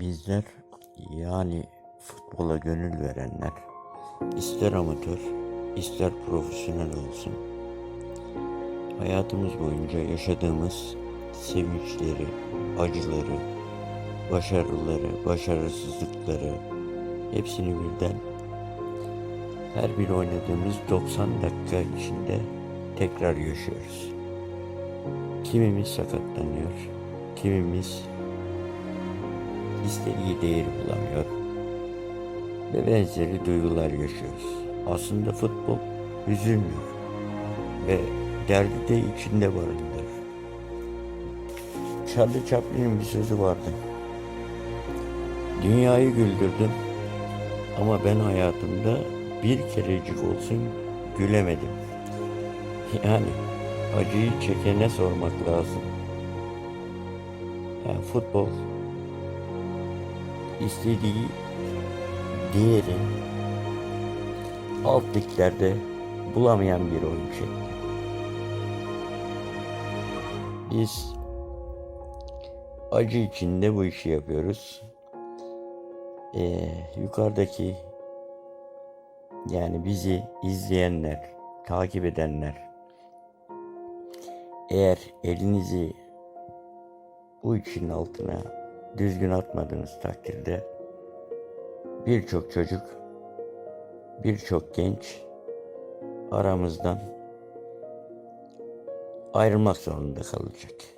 Bizler yani futbola gönül verenler ister amatör ister profesyonel olsun hayatımız boyunca yaşadığımız sevinçleri, acıları, başarıları, başarısızlıkları hepsini birden her bir oynadığımız 90 dakika içinde tekrar yaşıyoruz. Kimimiz sakatlanıyor, kimimiz istediği değeri bulamıyor ve benzeri duygular yaşıyoruz. Aslında futbol üzülmüyor ve derdi de içinde barındırır. Charlie Chaplin'in bir sözü vardı. Dünyayı güldürdüm ama ben hayatımda bir kerecik olsun gülemedim. Yani acıyı çekene sormak lazım. Yani futbol istediği değeri alt liglerde bulamayan bir oyun şekli. Biz acı içinde bu işi yapıyoruz. Ee, yukarıdaki yani bizi izleyenler, takip edenler eğer elinizi bu işin altına düzgün atmadığınız takdirde birçok çocuk, birçok genç aramızdan ayrılmak zorunda kalacak.